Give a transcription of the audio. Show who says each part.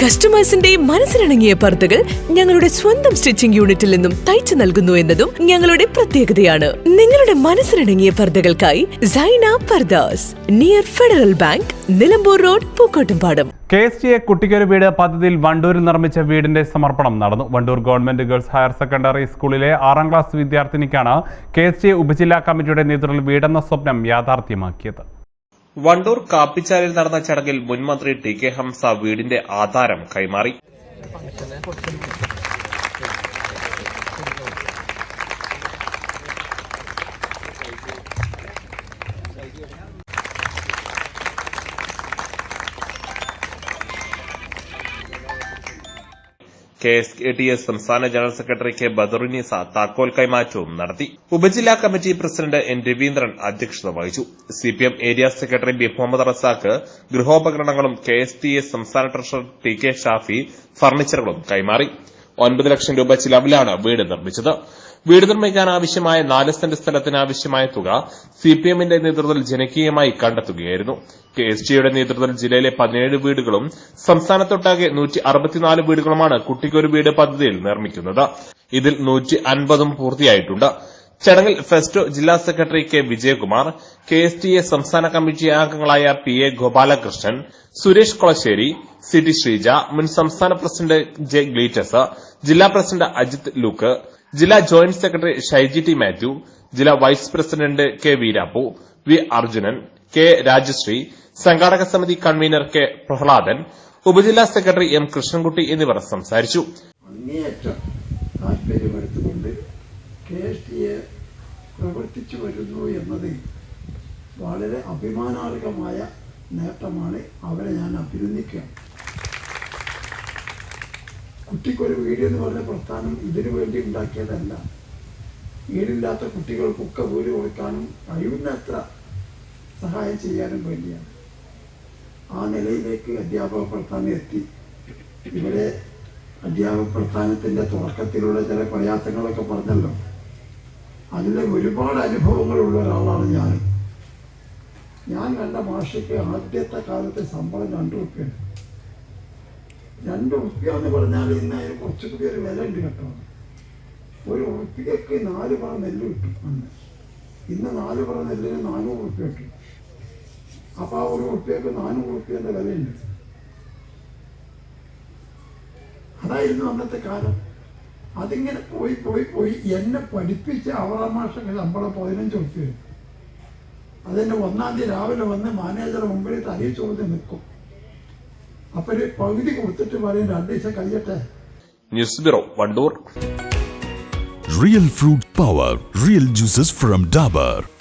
Speaker 1: കസ്റ്റമേഴ്സിന്റെ മനസ്സിലിണങ്ങിയ പർദ്ദകൾ ഞങ്ങളുടെ സ്വന്തം സ്റ്റിച്ചിംഗ് യൂണിറ്റിൽ നിന്നും തയ്ച്ചു നൽകുന്നു എന്നതും ഞങ്ങളുടെ പ്രത്യേകതയാണ്. നിങ്ങളുടെ മനസ്സിലിണങ്ങിയ പർദ്ദകൾക്കായി Saina Pardas near Federal Bank Nilambur road Pookkottumpadam.
Speaker 2: K S T A കുട്ടിക്കൊരു വീട് പദ്ധതിയിൽ വണ്ടൂരിൽ നിർമ്മിച്ച വീടിന്റെ സമർപ്പണം നടന്നു. Wandoor government girls higher secondary സ്കൂളിലെ ആറാം ക്ലാസ് വിദ്യാർത്ഥിനിക്കാണ് കെ എസ് ടി എ ഉപജില്ലാ കമ്മിറ്റിയുടെ നേതൃത്വത്തിൽ വീടെന്ന സ്വപ്നം യാഥാർത്ഥ്യമാക്കിയത്.
Speaker 3: വണ്ടൂർ കാപ്പിച്ചാലിൽ നടന്ന ചടങ്ങിൽ മുൻമന്ത്രി ടി കെ ഹംസ വീടിന്റെ ആധാരം കൈമാറി. K S A T S സംസ്ഥാന ജനറൽ സെക്രട്ടറി കെ ബദറുനിസ താക്കോൽ കൈമാറ്റവും നടത്തി. ഉപജില്ലാ കമ്മിറ്റി പ്രസിഡന്റ് എൻ രവീന്ദ്രൻ അധ്യക്ഷത വഹിച്ചു. CPM area secretary B Muhammad Razak ഗൃഹോപകരണങ്ങളും K S T S സംസ്ഥാന ട്രഷറർ ടി കെ ഷാഫി ഫർണിച്ചറുകളും കൈമാറി. ഒൻപത് ലക്ഷം രൂപ ചിലവിലാണ് വീട് നിർമ്മിച്ചത്. വീട് നിർമ്മിക്കാൻ ആവശ്യമായ നാല് സെന്റ് സ്ഥലത്തിന് ആവശ്യമായ തുക സിപിഎമ്മിന്റെ നേതൃത്വത്തിൽ ജനകീയമായി കണ്ടെത്തുകയായിരുന്നു. കെ എസ് ജിയുടെ നേതൃത്വത്തിൽ ജില്ലയിലെ പതിനേഴ് വീടുകളും സംസ്ഥാനത്തൊട്ടാകെ നൂറ്റി അറുപത്തിനാല് വീടുകളുമാണ് കുട്ടിക്കൊരു വീട് പദ്ധതിയിൽ നിർമ്മിക്കുന്നത്. ഇതിൽ നൂറ്റി അൻപതും പൂർത്തിയായിട്ടുണ്ട്. ചടങ്ങിൽ ഫെസ്റ്റോ ജില്ലാ secretary K Vijayakumar K S T A സംസ്ഥാന കമ്മിറ്റി അംഗങ്ങളായ P A Gopalakrishnan Suresh Kolassery C T Sreeja മുൻ സംസ്ഥാന പ്രസിഡന്റ് ജെ ഗ്ലീറ്റസ് ജില്ലാ പ്രസിഡന്റ് അജിത് ലൂക്ക് ജില്ലാ joint secretary Shyji T Mathew ജില്ലാ vice president K Veerappu V Arjunan K Rajasree സംഘാടക സമിതി convener K Prahladan ഉപജില്ലാ സെക്രട്ടറി എം കൃഷ്ണൻകുട്ടി എന്നിവർ സംസാരിച്ചു.
Speaker 4: താല്പര്യമെടുത്തുകൊണ്ട് കെ എസ് ടിയെ പ്രവർത്തിച്ചു വരുന്നു എന്നത് വളരെ അഭിമാനാർഹമായ നേട്ടമാണ്. അവരെ ഞാൻ അഭിനന്ദിക്കുകയാണ്. കുട്ടിക്കൊരു വീട് എന്ന് പറഞ്ഞ പ്രസ്ഥാനം ഇതിനു വേണ്ടി ഉണ്ടാക്കിയതല്ല. വീടില്ലാത്ത കുട്ടികൾക്കൊക്കെ വീട് കൊടുക്കാനും കഴിയുന്നത്ര സഹായം ചെയ്യാനും വേണ്ടിയാണ്. ആ നിലയിലേക്ക് അധ്യാപക പ്രസ്ഥാനം എത്തി. ഇവിടെ അധ്യാപക പ്രസ്ഥാനത്തിന്റെ തുടക്കത്തിലുള്ള ചില പ്രയാസങ്ങളൊക്കെ പറഞ്ഞല്ലോ. അതിലെ ഒരുപാട് അനുഭവങ്ങളുള്ള ഒരാളാണ് ഞാൻ. ഞാൻ കണ്ട മാഷയ്ക്ക് ആദ്യത്തെ കാലത്തെ ശമ്പളം രണ്ട് റുപ്യാണ്. രണ്ട് റുപ്യ എന്ന് പറഞ്ഞാൽ ഇന്ന് അതിന് കുറച്ചുകൂടി ഒരു വില ഉണ്ട് കേട്ടോ. ഒരു റുപ്യക്ക് നാല് പറ നെല്ല് കിട്ടും അന്ന്. ഇന്ന് നാല് പറ നെല്ലിന് നാനൂറ് റുപ്യ കിട്ടും. അപ്പം ആ ഒരു റുപ്യക്ക് നാനൂറ് റുപ്യേന്റെ വിലയുണ്ട്. അതായിരുന്നു അന്നത്തെ കാലം. അതിങ്ങനെ പോയി പോയി പോയി എന്നെ പഠിപ്പിച്ച അവറാമാഷൊക്കെ ശമ്പളം പതിനഞ്ച് റുപ്യ അതെന്നെ ഒന്നാം തീയതി രാവിലെ വന്ന് മാനേജറെ മുമ്പിൽ തലയിൽ ചോദ്യം നിൽക്കും. അപ്പൊ ഒരു പകുതി കൊടുത്തിട്ട് പറയും രണ്ടു ദിവസം കഴിയട്ടെ.
Speaker 3: News bureau Wandoor.
Speaker 5: Real fruit power real juices from Dabur.